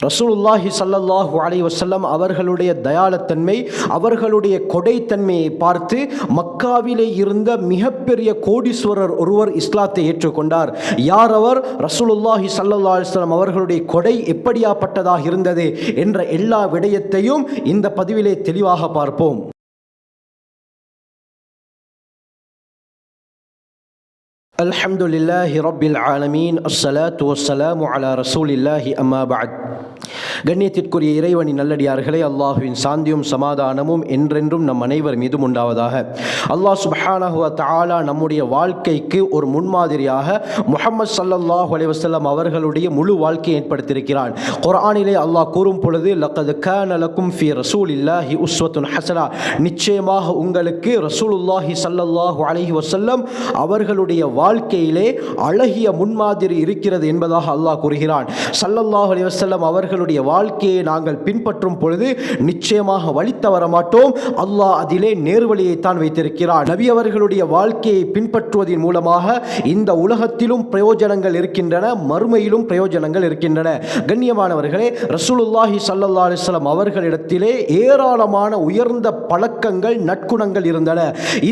ரசூலுல்லாஹி ஸல்லல்லாஹு அலைஹி வஸல்லம் அவர்களுடைய தயாளத்தன்மை அவர்களுடைய கொடைத்தன்மையை பார்த்து மக்காவிலே இருந்த மிகப்பெரிய கோடீஸ்வரர் ஒருவர் இஸ்லாத்தை ஏற்றுக்கொண்டார் யார் அவர் ரசூலுல்லாஹி ஸல்லல்லாஹு அலைஹி வஸல்லம் அவர்களுடைய கொடை எப்படியாப்பட்டதாக இருந்தது என்ற எல்லா விடயத்தையும் இந்த பதிவிலே தெளிவாக பார்ப்போம் الحمد لله رب العالمين الصلاة والسلام على رسول الله أما بعد கண்ணியத்திற்குரிய இறைவனின் நல்லடியார்களே அல்லாஹுவின் சாந்தியும் சமாதானமும் என்றென்றும் நம் அனைவர் மீதும் உண்டாவதாக. அல்லாஹ் சுபஹானஹுவ தாலா நம்முடைய வாழ்க்கைக்கு ஒரு முன்மாதிரியாக முஹம்மது சல்லல்லாஹ் அலைஹி அவர்களுடைய முழு வாழ்க்கையை ஏற்படுத்தியிருக்கிறான். குரானிலே அல்லாஹ் கூறும் பொழுது லக்கது கான லக்கும் ஃபி ரசூலில்லாஹி உஸ்வத்துன் ஹசனா. நிச்சயமாக உங்களுக்கு ரசூலுல்லாஹி சல்லல்லாஹு அலைஹி வசல்லம் அவர்களுடைய வாழ்க்கையிலே அழகிய முன்மாதிரி இருக்கிறது என்பதாக அல்லாஹ் கூறுகிறான். சல்லல்லாஹு அலி வசல்லம் அவர்களுடைய வாழ்க்கையை நாங்கள் பின்பற்றும் பொழுது நிச்சயமாக வழித்த வர மாட்டோம் அல்லாஹ் அதிலே நேர்வழியை தான் வைத்திருக்கிறார் நபி அவர்களுடைய வாழ்க்கையை பின்பற்றுவதன் மூலமாக இந்த உலகத்திலும் பிரயோஜனங்கள் இருக்கின்றன மறுமையிலும் பிரயோஜனங்கள் இருக்கின்றன. கண்ணியமானவர்களே ரசூலுல்லாஹி சல்லா அலிஸ்லாம் அவர்களிடத்திலே ஏராளமான உயர்ந்த பழக்கங்கள் நற்குணங்கள் இருந்தன.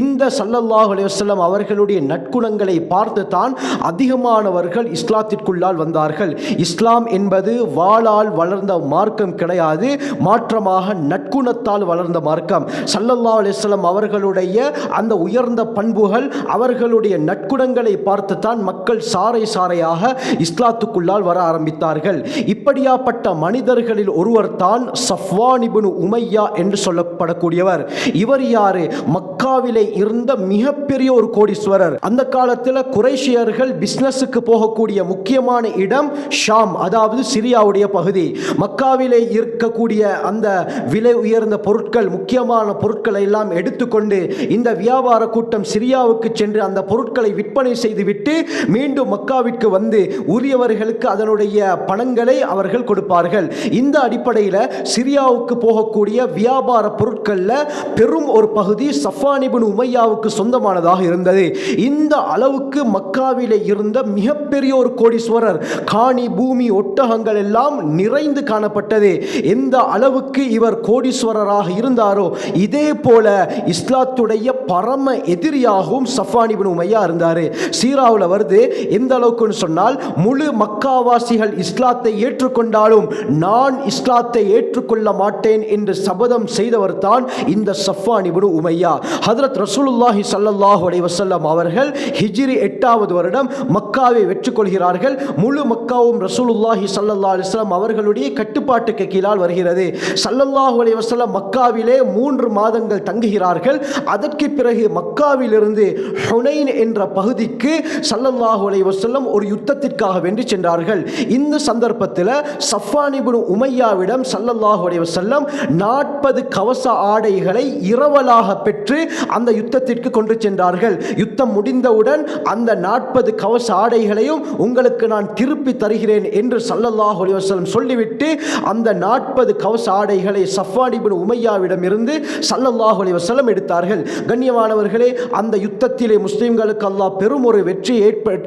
இந்த சல்லல்லாஹ் அலிவசல்லம் அவர்களுடைய நற்குணங்களை பார்த்து தான் அதிகமானவர்கள் இஸ்லாத்திற்குள்ளால் வந்தார்கள். இஸ்லாம் என்பது வாளால் வளர்ந்த மார்க்கம் கிடையாது. மாற்றமாக நற்குணத்தால் வளர்ந்த மார்க்கம். சல்லல்லா அலிஸ்லாம் அவர்களுடைய அந்த உயர்ந்த பண்புகள் அவர்களுடைய நற்குணங்களை பார்த்துத்தான் மக்கள் சாறை சாறையாக இஸ்லாத்துக்குள்ளால் வர ஆரம்பித்தார்கள். இப்படியாப்பட்ட மனிதர்களில் ஒருவர் தான் சஃப்வானிபுன் உமையா என்று சொல்லப்படக்கூடியவர். இவர் யாரு? மக்காவிலே இருந்த மிகப்பெரிய ஒரு கோடீஸ்வரர். அந்த காலத்தில் குறைஷியர்கள் பிஸ்னஸுக்கு போகக்கூடிய முக்கியமான இடம் ஷாம் அதாவது சிரியாவுடைய பகுதி. மக்காவிலே இருக்கக்கூடிய அந்த விலை உயர்ந்த பொருட்கள் முக்கியமான பொருட்களை எல்லாம் எடுத்துக்கொண்டு இந்த வியாபார கூட்டம் சிரியாவுக்கு சென்று அந்த பொருட்களை விற்பனை செய்துவிட்டு மீண்டும் மக்காவிற்கு வந்து உரியவர்களுக்கு அதனுடைய பணங்களை அவர்கள் கொடுப்பார்கள். இந்த அடிப்படையில் சிரியாவுக்கு போகக்கூடிய வியாபார பொருட்களில் பெரும் ஒரு பகுதி சஃபா சஃபானிபின் உமையாவுக்கு சொந்தமானதாக இருந்தது. இந்த அளவுக்கு மக்காவிலே இருந்த மிகப்பெரிய ஒரு கோடீஸ்வரர் காணி பூமி ஒட்டகங்கள் எல்லாம் நிறைந்து காணப்பட்டது. எந்த அளவுக்கு இவர் கோடீஸ்வரராக இருந்தாரோ இதே போல இஸ்லாத்துடைய பரம எதிரியாகவும் சஃபானிபின் உமையா இருந்தார். சீராவில் வருது எந்த அளவுக்குன்னு சொன்னால் முழு மக்காவாசிகள் இஸ்லாத்தை ஏற்றுக்கொண்டாலும் நான் இஸ்லாத்தை ஏற்றுக்கொள்ள மாட்டேன் என்று சபதம் செய்தவர் தான் இந்த சஃபானிபின் உமையா. ஹதரத் ரசூலுல்லாஹி ஸல்லல்லாஹு அலி வசல்லம் அவர்கள் ஹிஜிரி எட்டாவது வருடம் மக்காவை வெற்றி கொள்கிறார்கள் முழு மக்காவும் ரசூலுல்லாஹி ஸல்லல்லாஹு அலிஸ்லாம் அவர்களுடைய கட்டுப்பாட்டுக்கு கீழால் வருகிறது. சல்லல்லாஹு அலி வசல்லம் மக்காவிலே மூன்று மாதங்கள் தங்குகிறார்கள். அதற்கு பிறகு மக்காவிலிருந்து ஹுனைன் என்ற பகுதிக்கு சல்லல்லாஹு அலி வசல்லம் ஒரு யுத்தத்திற்காக வென்று சென்றார்கள். இந்த சந்தர்ப்பத்தில் சஃபானிபுன் உமையாவிடம் சல்லல்லாஹு அலி வசல்லம் நாற்பது கவச ஆடைகளை இரவலாக பெற்று அந்த யுத்தத்திற்கு கொண்டு சென்றார்கள். யுத்தம் முடிந்தவுடன் அந்த நாற்பது கவச ஆடைகளையும் உங்களுக்கு நான் திருப்பி தருகிறேன் என்று சல்லல்லாஹ் அலிவாசலம் சொல்லிவிட்டு அந்த நாற்பது கவச ஆடைகளை சஃபானிபின் உமையாவிடம் இருந்து சல்லல்லாஹ் அலிவாசலம் எடுத்தார்கள். கண்ணியமானவர்களே அந்த யுத்தத்திலே முஸ்லிம்களுக்கு அல்லாஹ் பெரும் ஒரு வெற்றி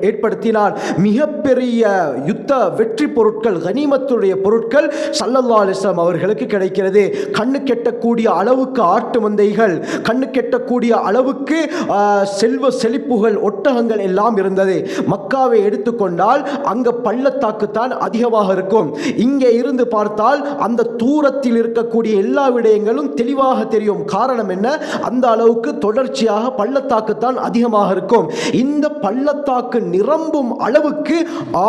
ஏற்படுத்தினார். மிகப்பெரிய யுத்த வெற்றி பொருட்கள் கனிமத்துடைய பொருட்கள் சல்லல்லா அலிஸ்லாம் அவர்களுக்கு கிடைக்கிறது. கண்ணு கெட்டக்கூடிய அளவுக்கு ஆட்டு மந்தைகள் கண்ணு இருக்கக்கூடிய அளவுக்கு செல்வ செழிப்புகள் ஒட்டகங்கள் எல்லாம் இருந்தது. மக்காவை எடுத்துக்கொண்டால் அங்கே பள்ளத்தாக்கு தான் அதிகமாக இருக்கும். இங்கே இருந்து பார்த்தால் அந்த தூரத்தில் இருக்கக்கூடிய எல்லா விடயங்களும் தெளிவாக தெரியும். காரணம் என்ன? அந்த அளவுக்கு தொடர்ச்சியாக பள்ளத்தாக்கு தான் அதிகமாக இருக்கும். இந்த பள்ளத்தாக்கு நிரம்பும் அளவுக்கு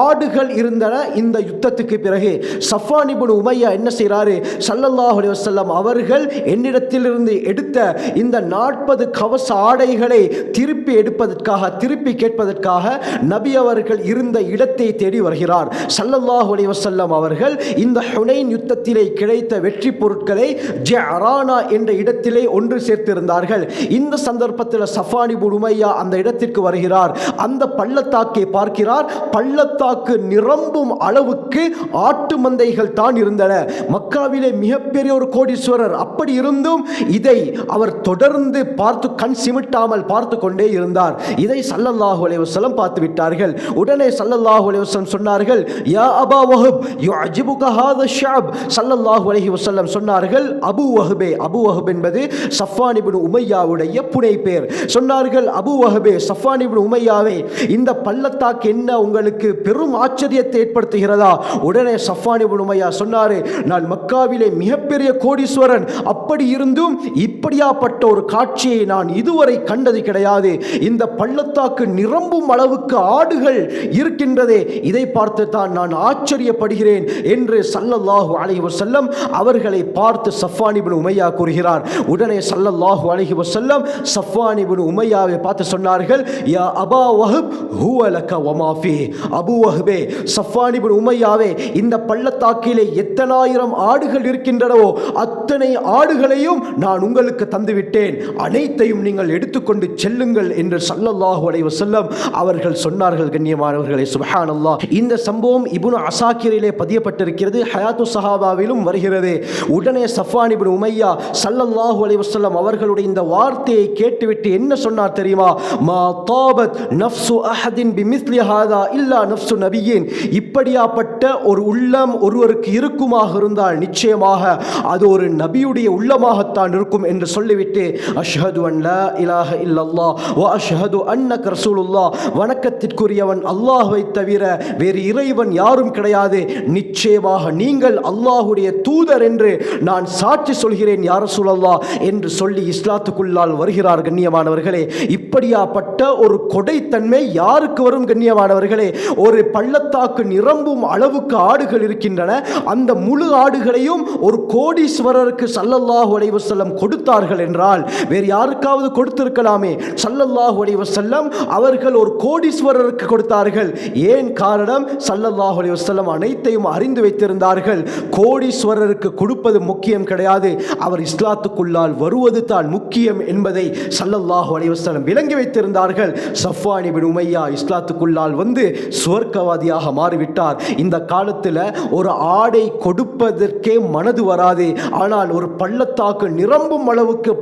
ஆடுகள் இருந்தன இந்த யுத்தத்துக்கு பிறகு. சஃபானிபுன் உமையா என்ன செய்கிறாரு சல்லல்லாஹு அலி வசல்லம் அவர்கள் என்னிடத்திலிருந்து எடுத்த இந்த நாற்பது கவச ஆடைகளை திருப்பி எடுப்பதற்காக திருப்பி கேட்பதற்காக நபி அவர்கள் இருந்த இடத்தை தேடி வருகிறார். சல்லல்லாஹ் அலிவசல்லம் அவர்கள் இந்த ஹுனைன் யுத்தத்திலே கிடைத்த வெற்றி பொருட்களை ஜஅரானா என்ற இடத்திலே ஒன்று சேர்த்திருந்தார்கள். இந்த சந்தர்ப்பத்தில் சஃபானி புடுமையா அந்த இடத்திற்கு வருகிறார். அந்த பள்ளத்தாக்கை பார்க்கிறார். பள்ளத்தாக்கு நிரம்பும் அளவுக்கு ஆட்டு மந்தைகள் தான் இருந்தன. மக்காவிலே மிகப்பெரிய ஒரு கோடீஸ்வரர் அப்படி இருந்தும் இதை அவர் தொடர்ந்து பார்த்து கண் சிமிட்டாமல் பார்த்து கொண்டே இருந்தார். இதை சல்லல்லாஹு அலைஹி பார்த்து விட்டார்கள். உடனே சல்லல்லாஹு அலைஹி சொன்னார்கள் யா அபா வஹப் யுஅஜிபுக ஹாதா ஷஅப். சல்லல்லாஹு அலஹி வசல்லம் சொன்னார்கள் அபு வஹபே அபு வஹப் என்பது சஃபானிபின் உமையாவுடைய புனை பேர் சொன்னார்கள் அபு வஹபே சஃபானிபின் உமையாவே இந்த பள்ளத்தாக்கு என்ன உங்களுக்கு பெரும் ஆச்சரியத்தை ஏற்படுத்துகிறதா? உடனே சஃபானிபின் உமையா சொன்னாரு நான் மக்காவிலே மிகப்பெரிய கோடீஸ்வரன். அப்படி இருந்தும் இப்படியாப்பட்ட ஒரு காட்டு காட்சியை நான் இதுவரை கண்டது கிடையாது. இந்த பள்ளத்தாக்கு நிரம்பும் அளவுக்கு ஆடுகள் இருக்கின்றதே இதை பார்த்து தான் நான் ஆச்சரியப்படுகிறேன் என்று சல்லல்லாஹு அலஹி வசல்லம் அவர்களை பார்த்து சஃபானிபின் உமையா கூறுகிறார். உடனே சல்லல்லாஹு அலஹி வசல்லம் சஃபானிபின் உமையாவை பார்த்து சொன்னார்கள் யா அபா வஹப் ஹூவலக லக அபு வஹபே சஃபானிபின் உமையாவே இந்த பள்ளத்தாக்கிலே எத்தனாயிரம் ஆடுகள் இருக்கின்றனவோ அத்தனை ஆடுகளையும் நான் உங்களுக்கு தந்துவிட்டேன். அனைத்தையும் நீங்கள் எடுத்துக்கொண்டு செல்லுங்கள் என்று சல்லல்லாஹு அலைவ செல்லம் அவர்கள் சொன்னார்கள் கண்ணியமானவர்களே சுப்ஹானல்லாஹ். இந்த சம்பவம் இபுனு அசாக்கிரிலே பதியப்பட்டிருக்கிறது. ஹயாத்து சஹாபாவிலும் வருகிறது. உடனே சஃபான் இப்னு உமையா சல்லல்லாஹு அலைஹி அவர்களுடைய இந்த வார்த்தையை கேட்டுவிட்டு என்ன சொன்னார் தெரியுமா? மா தாபத் நஃப்சு அஹதின் பிமிஸ்லி ஹாதா இல்லா நஃப்சு நபியின். இப்படியாப்பட்ட ஒரு உள்ளம் ஒருவருக்கு இருக்குமாக இருந்தால் நிச்சயமாக அது ஒரு நபியுடைய உள்ளமாகத்தான் இருக்கும் என்று சொல்லிவிட்டு அஷ்ஹது அன் லா இலாஹ இல்லல்லாஹ் வ அஷ்ஹது அன்னக ரசூலுல்லாஹ் வணக்கத்திற்குரியவன் அல்லாஹ்வை தவிர வேறு இறைவன் யாரும் கிடையாது. நிச்சயமாக நீங்கள் அல்லாஹுடைய தூதர் என்று நான் சாட்சி சொல்கிறேன் யார் ரசூலல்லாஹ் என்று சொல்லி இஸ்லாத்துக்குள்ளால் வருகிறார் கண்ணியமானவர்களே. இப்படியாப்பட்ட ஒரு கொடைத்தன்மை யாருக்கு வரும் கண்ணியமானவர்களே? ஒரு பள்ளத்தாக்கு நிரம்பும் அளவுக்கு ஆடுகள் இருக்கின்றன. அந்த முழு ஆடுகளையும் ஒரு கோடீஸ்வரருக்கு சல்லல்லாஹு அலைவசல்லம் கொடுத்தார்கள் என்றால் வேறு யாருக்காவது கொடுத்திருக்கலாமே. சல்லல்லாஹு அலைஹி செல்லம் அவர்கள் ஒரு கோடீஸ்வரருக்கு கொடுத்தார்கள். ஏன் காரணம்? சல்லல்லாஹு அலைஹி செல்லம் அனைத்தையும் அறிந்து வைத்திருந்தார்கள். கோடீஸ்வரருக்கு கொடுப்பது முக்கியம் கிடையாது. அவர் இஸ்லாத்துக்குள்ளால் வருவது தான் முக்கியம் என்பதை சல்லல்லாஹு அலைஹி செல்லம் விளங்கி வைத்திருந்தார்கள். சஃப்வான் பின் உமையா இஸ்லாத்துக்குள்ளால் வந்து சுவர்க்கவாதியாக மாறிவிட்டார். இந்த காலத்தில் ஒரு ஆடை கொடுப்பதற்கே மனது வராது. ஆனால் ஒரு பள்ளத்தாக்கு நிரம்பும் அளவுக்கு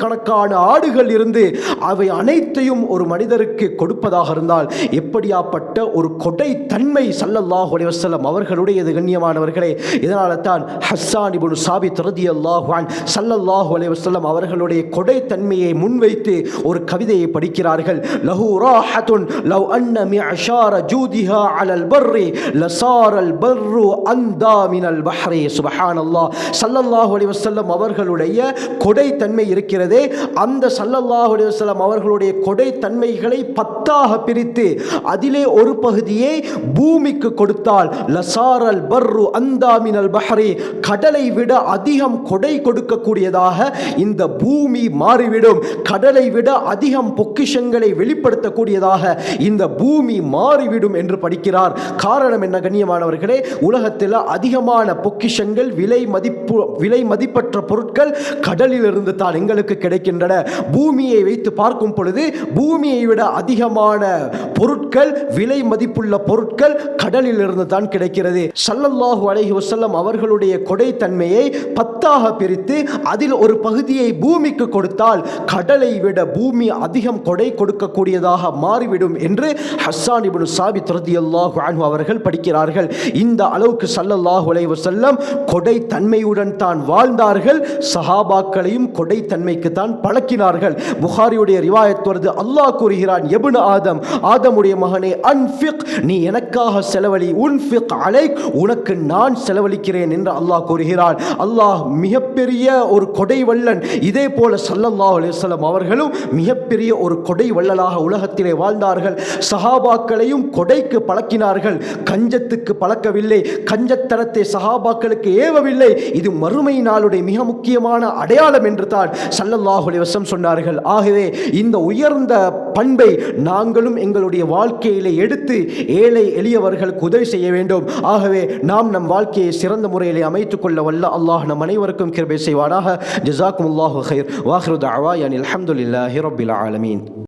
ஆயிரக்கணக்கான ஆடுகள் இருந்து அவை அனைத்தையும் ஒரு மனிதருக்கு கொடுப்பதாக இருந்தால் எப்படியாப்பட்ட ஒரு கொடை தன்மை சல்லல்லாஹ் அலைஹி அவர்களுடையது கண்ணியமானவர்களே. இதனால தான் ஹஸ்ஸான் இபுன் சாபித் ரதி அல்லாஹான் சல்லல்லாஹு அலைஹி அவர்களுடைய கொடை தன்மையை முன்வைத்து ஒரு கவிதையை படிக்கிறார்கள். லஹு ராஹத்துன் லவ் அன்ன மிஅஷார ஜூதிஹா அலல் பர்ரி லசாரல் பர்ரு அந்தா மினல் சுஹஹான அல்லாஹ் சல்லல்லாஹு அலைஹி அவர்களுடைய கொடை தன்மை இருக்கிறது. அந்த சல்லல்லாஹு அலைஹி அவர்களுடைய கொடை தன்மைகளை பத்தாக பிரித்து அதிலே ஒரு பகுதியை பூமிக்கு கொடுத்தால் லசாரல் பர்ரு அந்தாமினல் பஹரி கடலை விட அதிகம் கொடை கொடுக்கக்கூடியதாக இந்த பூமி மாறிவிடும். கடலை விட அதிகம் பொக்கிஷங்களை வெளிப்படுத்தக்கூடியதாக இந்த பூமி மாறிவிடும் என்று படிக்கிறார். காரணம் என்ன கண்ணியமானவர்களே? உலகத்தில் அதிகமான பொக்கிஷங்கள் விலை மதிப்பு விலை மதிப்பற்ற பொருட்கள் கடலில் இருந்து தான் எங்களுக்கு கிடைக்கின்றன. பூமியை வைத்து பார்க்கும் பொழுது பூமியை விட அதிகமான பொருட்கள் விலை மதிப்புள்ள பொருட்கள் கடலில் இருந்து தான் கிடைக்கிறது. சல்லல்லாஹு அலஹி வசல்லம் அவர்களுடைய கொடை தன்மையை பத்தாக பிரித்து அதில் ஒரு பகுதியை பூமிக்கு கொடுத்தால் கடலை விட பூமி அதிகம் கொடை கொடுக்கக்கூடியதாக மாறிவிடும் என்று ஹஸ்ஸான் சாபி துரதி அல்லாஹு அனு அவர்கள் படிக்கிறார்கள். இந்த அளவுக்கு சல்லல்லாஹு அலைஹி வஸல்லம் கொடை தன்மையுடன் தான் வாழ்ந்தார்கள். சஹாபாக்களையும் கொடை தன்மைக்கு தான் பழக்கினார்கள். புகாரியுடைய ரிவாயத் வருது அல்லாஹ் கூறுகிறான் எபுன் ஆதம் ஆதமுடைய மகனே அன்ஃபிக் நீ எனக்காக செலவழி உன்ஃபிக் அலைக் உனக்கு நான் செலவழிக்கிறேன் என்று அல்லாஹ் கூறுகிறான். அல்லாஹ் மிகப்பெரிய ஒரு கொடை வல்லன் இதே போல சல்லல்லாஹ் அலைஹி அவர்களும் மிகப்பெரிய ஒரு கொடை வள்ளலாக உலகத்திலே வாழ்ந்தார்கள். சஹாபாக்களையும் கொடைக்கு பழக்கினார்கள். கஞ்சத்துக்கு பழக்கவில்லை. கஞ்சத்தனத்தை சஹாபாக்களுக்கு ஏவவில்லை. இது மறுமை நாளுடைய மிக முக்கியமான அடையாளம் என்று தான் சல்லல்லாஹு வசம் சொன்னார்கள் ஆகவே இந்த உயர்ந்த பண்பை நாங்களும் எங்களுடைய வாழ்க்கையிலே எடுத்து ஏழை எளியவர்களுக்கு உதவி செய்ய வேண்டும். ஆகவே நாம் நம் வாழ்க்கையை சிறந்த முறையிலே அமைத்துக் கொள்ள வல்ல அல்லாஹ் நம் அனைவருக்கும் கிருபை செய்வானாக. ஜசாக்கும் அல்லாஹு ஹைர் வாஹ்ரு தஅவா அனில் அல்ஹம்துலில்லாஹி ஆலமீன்.